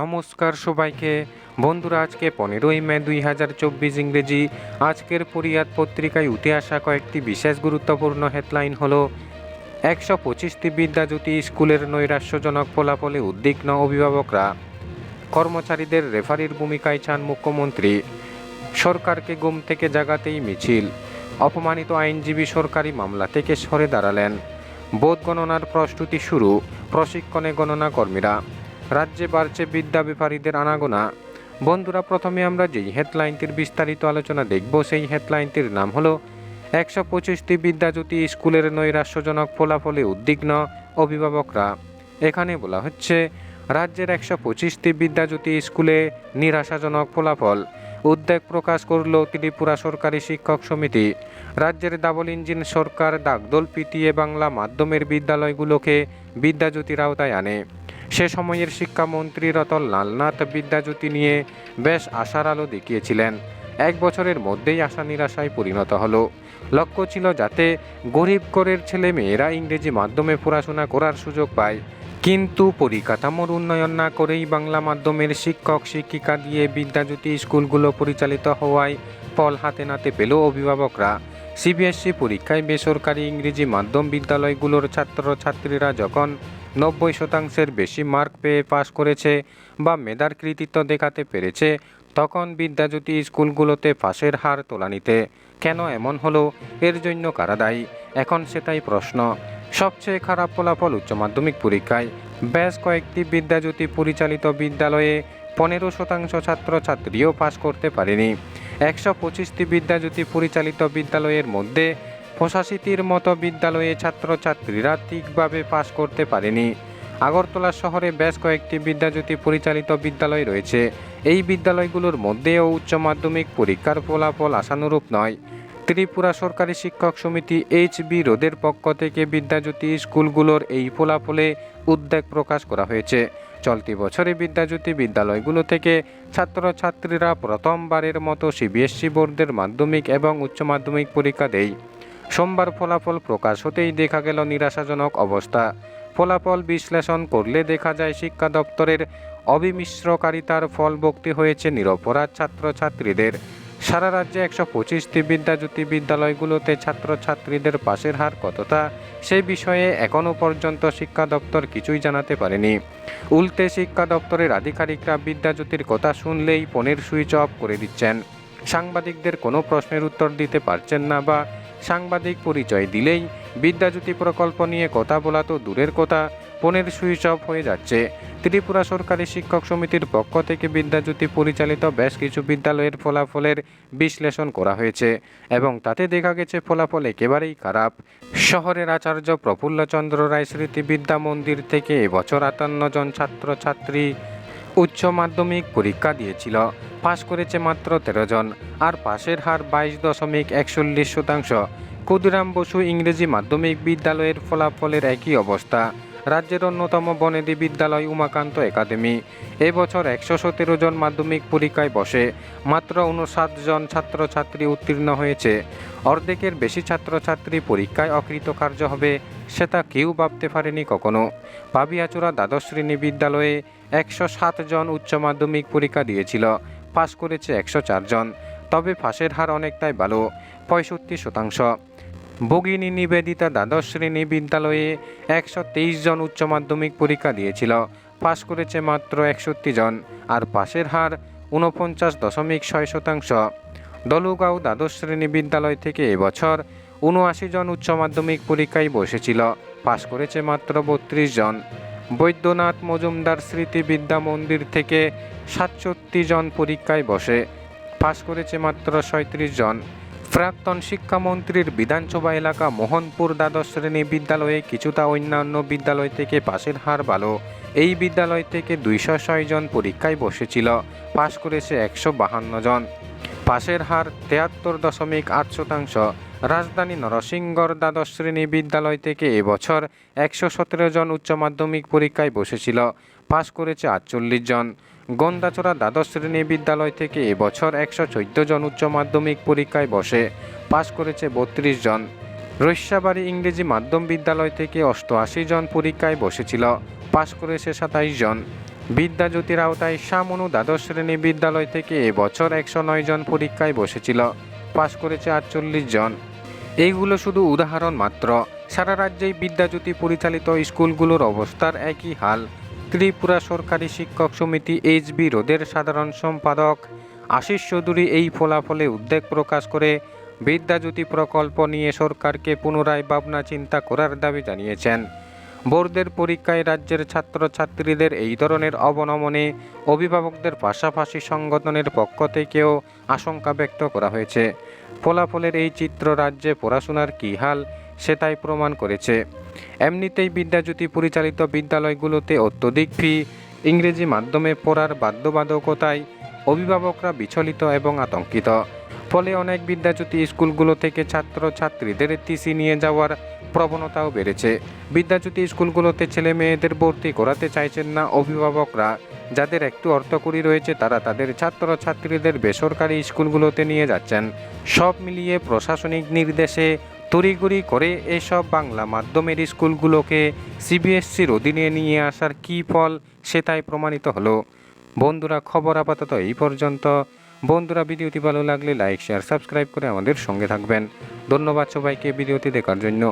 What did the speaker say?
নমস্কার সবাইকে। বন্ধুরা, আজকে পনেরোই মে দুই হাজার চব্বিশ ইংরেজি। আজকের পরিয়াদ পত্রিকায় উঠে আসা কয়েকটি বিশেষ গুরুত্বপূর্ণ হেডলাইন হলো, একশো পঁচিশটি বিদ্যাজ্যোতি স্কুলের নৈরাশ্যজনক ফলাফলে উদ্বিগ্ন অভিভাবকরা। কর্মচারীদের রেফারির ভূমিকায় চান মুখ্যমন্ত্রী। সরকারকে গুম থেকে জাগাতেই মিছিল। অপমানিত আইনজীবী সরকারি মামলা থেকে সরে দাঁড়ালেন। বোধ গণনার প্রস্তুতি শুরু, প্রশিক্ষণে গণনা কর্মীরা। রাজ্যে বাড়ছে বিদ্যা ব্যাপারীদের আনাগোনা। বন্ধুরা, প্রথমে আমরা যেই হেডলাইনটির বিস্তারিত আলোচনা দেখব, সেই হেডলাইনটির নাম হলো একশো পঁচিশটি বিদ্যাজ্যোতি স্কুলের নৈরাশ্যজনক ফলাফলে উদ্বিগ্ন অভিভাবকরা। এখানে বলা হচ্ছে, রাজ্যের একশো পঁচিশটি বিদ্যাজ্যোতি স্কুলে নিরাশাজনক ফলাফল। উদ্বেগ প্রকাশ করল ত্রিপুরা সরকারি শিক্ষক সমিতি। রাজ্যের ডাবল ইঞ্জিন সরকার দাগদোল পিটিয়ে বাংলা মাধ্যমের বিদ্যালয়গুলোকে বিদ্যাজ্যোতির আওতায় আনে। সে সময়ের শিক্ষামন্ত্রী রতন লালনাথ বিদ্যাজ্যোতি নিয়ে বেশ আশার আলো দেখিয়েছিলেন। এক বছরের মধ্যেই আশা নিরাশায় পরিণত হলো। লক্ষ্য ছিল যাতে গরিব ঘরের ছেলে মেয়েরা ইংরেজি মাধ্যমে পড়াশোনা করার সুযোগ পায়। কিন্তু পরিকাঠামোর উন্নয়ন না করেই বাংলা মাধ্যমের শিক্ষক, শিক্ষিকা দিয়ে বিদ্যাজ্যোতি স্কুলগুলো পরিচালিত হওয়ায় ফল হাতে নাতে পেল অভিভাবকরা। সিবিএসসি পরীক্ষায় বেসরকারি ইংরেজি মাধ্যম বিদ্যালয়গুলোর ছাত্রছাত্রীরা যখন নব্বই শতাংশের বেশি মার্ক পেয়ে পাশ করেছে বা মেধার কৃতিত্ব দেখাতে পেরেছে, তখন বিদ্যাজ্যোতি স্কুলগুলোতে পাশের হার তোলানিতে কেন এমন হলো? এর জন্য কারা দায়ী? এখন সেটাই প্রশ্ন। সবচেয়ে খারাপ ফলাফল উচ্চ মাধ্যমিক পরীক্ষায়। বেশ কয়েকটি বিদ্যাজ্যোতি পরিচালিত বিদ্যালয়ে পনেরো শতাংশ ছাত্রছাত্রীও পাশ করতে পারেনি। একশো পঁচিশটি বিদ্যাজ্যোতি পরিচালিত বিদ্যালয়ের মধ্যে পঁচাশিটির মতো বিদ্যালয়ে ছাত্রছাত্রীরা ঠিকভাবে পাশ করতে পারেনি। আগরতলা শহরে বেশ কয়েকটি বিদ্যাজ্যোতি পরিচালিত বিদ্যালয় রয়েছে। এই বিদ্যালয়গুলোর মধ্যেও উচ্চ মাধ্যমিক পরীক্ষার ফলাফল আশানুরূপ নয়। ত্রিপুরা সরকারি শিক্ষক সমিতি এইচ বি রোদের পক্ষ থেকে বিদ্যাজ্যোতি স্কুলগুলোর এই ফলাফলে উদ্বেগ প্রকাশ করা হয়েছে। চলতি বছরে বিদ্যাজ্যোতি বিদ্যালয়গুলো থেকে ছাত্রছাত্রীরা প্রথমবারের মতো সিবিএসসি বোর্ডের মাধ্যমিক এবং উচ্চ মাধ্যমিক পরীক্ষা দেয়। সোমবার ফলাফল প্রকাশ হতেই দেখা গেল নিরাশাজনক অবস্থা। ফলাফল বিশ্লেষণ করলে দেখা যায় শিক্ষা দপ্তরের অবিমিশ্রকারিতার ফল ভক্তি হয়েছে নিরপরাধ ছাত্রছাত্রীদের। সারা রাজ্যে একশো পঁচিশটি বিদ্যাজ্যোতি বিদ্যালয়গুলোতে ছাত্রছাত্রীদের পাশের হার কতটা সেই বিষয়ে এখনও পর্যন্ত শিক্ষা দপ্তর কিছুই জানাতে পারেনি। উল্টে শিক্ষা দপ্তরের আধিকারিকরা বিদ্যাজ্যোতির কথা শুনলেই ফোনের সুইচ অফ করে দিচ্ছেন। সাংবাদিকদের কোনো প্রশ্নের উত্তর দিতে পারছেন না বা সাংবাদিক পরিচয় দিলেই বিদ্যাজ্যোতি প্রকল্প নিয়ে কথা বলা তো দূরের কথা পনেরো সুইচ অফ হয়ে যাচ্ছে। ত্রিপুরা সরকারি শিক্ষক সমিতির পক্ষ থেকে বিদ্যাজ্যোতি পরিচালিত বেশ কিছু বিদ্যালয়ের ফলাফলের বিশ্লেষণ করা হয়েছে এবং তাতে দেখা গেছে ফলাফল একেবারেই খারাপ। শহরের আচার্য প্রফুল্লচন্দ্র রায় স্মৃতি বিদ্যা মন্দির থেকে এবছর আটান্ন জন ছাত্রছাত্রী উচ্চ মাধ্যমিক পরীক্ষা দিয়েছিল। পাশ করেছে মাত্র তেরো জন। আর পাশের হার বাইশ দশমিক একচল্লিশ শতাংশ। ক্ষুদিরাম বসু ইংরেজি মাধ্যমিক বিদ্যালয়ের ফলাফলের একই অবস্থা। রাজ্যের অন্যতম বনেদি বিদ্যালয় উমাকান্ত একাডেমি। এবছর একশো সতেরো জন মাধ্যমিক পরীক্ষায় বসে, মাত্র উনষাট জন ছাত্রছাত্রী উত্তীর্ণ হয়েছে। অর্ধেকের বেশি ছাত্রছাত্রী পরীক্ষায় অকৃতকার্য হবে সেটা কেউ ভাবতে পারেনি কখনো। পাবিয়াচূড়া দ্বাদশ শ্রেণি বিদ্যালয়ে একশো সাত জন উচ্চ মাধ্যমিক পরীক্ষা দিয়েছিল, পাশ করেছে একশো জন। তবে ফাঁসের হার অনেকটাই ভালো, পঁয়ষট্টি শতাংশ। ভগিনী নিবেদিতা দ্বাদশ শ্রেণি বিদ্যালয়ে একশো তেইশ জন উচ্চ মাধ্যমিক পরীক্ষা দিয়েছিল। পাশ করেছে মাত্র একষট্টি জন আর পাশের হার ঊনপঞ্চাশ দশমিক ছয় শতাংশ। দলুগাঁও দ্বাদশ শ্রেণি বিদ্যালয় থেকে এবছর উনআশি জন উচ্চ মাধ্যমিক পরীক্ষায় বসেছিল। পাশ করেছে মাত্র বত্রিশ জন। বৈদ্যনাথ মজুমদার স্মৃতি বিদ্যা মন্দির থেকে সাতষট্টি জন পরীক্ষায় বসে। পাশ করেছে মাত্র সাঁত্রিশ জন। প্রাক্তন শিক্ষামন্ত্রীর বিধানসভা এলাকা মোহনপুর দ্বাদশ শ্রেণি বিদ্যালয়ে কিছুটা অন্যান্য বিদ্যালয় থেকে পাশের হার ভালো। এই বিদ্যালয় থেকে দুইশো ছয় জন পরীক্ষায় বসেছিল, পাশ করেছে একশো বাহান্ন জন। পাশের হার তেয়াত্তর দশমিক আট শতাংশ। রাজধানী নরসিংগড় দ্বাদশ শ্রেণি বিদ্যালয় থেকে এবছর একশো সতেরো জন উচ্চ মাধ্যমিক পরীক্ষায় বসেছিল। পাশ করেছে আটচল্লিশ জন। গন্দাচড়া দ্বাদশ শ্রেণি বিদ্যালয় থেকে এবছর একশো চোদ্দ জন উচ্চ মাধ্যমিক পরীক্ষায় বসে। পাশ করেছে বত্রিশ জন। রৈশ্যাবাড়ি ইংরেজি মাধ্যম বিদ্যালয় থেকে অষ্টআশি জন পরীক্ষায় বসেছিল। পাশ করেছে সাতাইশ জন। বিদ্যাজ্যোতির আওতায় সামনু দ্বাদশ শ্রেণি বিদ্যালয় থেকে এবছর একশো নয় জন পরীক্ষায় বসেছিল। পাশ করেছে আটচল্লিশ জন। এইগুলো শুধু উদাহরণ মাত্র। সারা রাজ্যেই বিদ্যাজ্যোতি পরিচালিত স্কুলগুলোর অবস্থার একই হাল। ত্রিপুরা সরকারি শিক্ষক সমিতি এইচবি রোদের সাধারণ সম্পাদক আশিস চৌধুরী এই ফলাফলে উদ্বেগ প্রকাশ করে বিদ্যাজ্যোতি প্রকল্প নিয়ে সরকারকে পুনরায় ভাবনা চিন্তা করার দাবি জানিয়েছেন। বোর্ডের পরীক্ষায় রাজ্যের ছাত্রছাত্রীদের এই ধরনের অবনমনে অভিভাবকদের পাশাপাশি সংগঠনের পক্ষ থেকেও আশঙ্কা ব্যক্ত করা হয়েছে। ফলাফলের এই চিত্র রাজ্যে পড়াশোনার কী হাল সেটাই প্রমাণ করেছে। এমনিতেই বিদ্যাজ্যোতি পরিচালিত বিদ্যালয়গুলোতে অত্যধিক ফি, ইংরেজি মাধ্যমে পড়ার বাধ্যবাধকতায় অভিভাবকরা বিচলিত এবং আতঙ্কিত। ফলে অনেক বিদ্যাজ্যোতি স্কুলগুলো থেকে ছাত্রছাত্রীদের টিসি নিয়ে যাওয়ার প্রবণতাও বেড়েছে। বিদ্যাজ্যোতি স্কুলগুলোতে ছেলে মেয়েদের ভর্তি করাতে চাইছেন না অভিভাবকরা। যাদের একটু অর্থকরী রয়েছে, তারা তাদের ছাত্রছাত্রীদের বেসরকারি স্কুলগুলোতে নিয়ে যাচ্ছেন। সব মিলিয়ে প্রশাসনিক নির্দেশে তড়িঘড়ি করে এসব বাংলা মাধ্যমের স্কুলগুলোকে সিবিএসসির অধীনে নিয়ে আসার কী ফল সেটাই প্রমাণিত হলো। বন্ধুরা, খবর আপাতত এই পর্যন্ত। বন্ধুরা, ভিডিওটি ভালো লাগলে লাইক, শেয়ার, সাবস্ক্রাইব করে আমাদের সঙ্গে থাকবেন। ধন্যবাদ সবাইকে ভিডিওটি দেখার জন্য।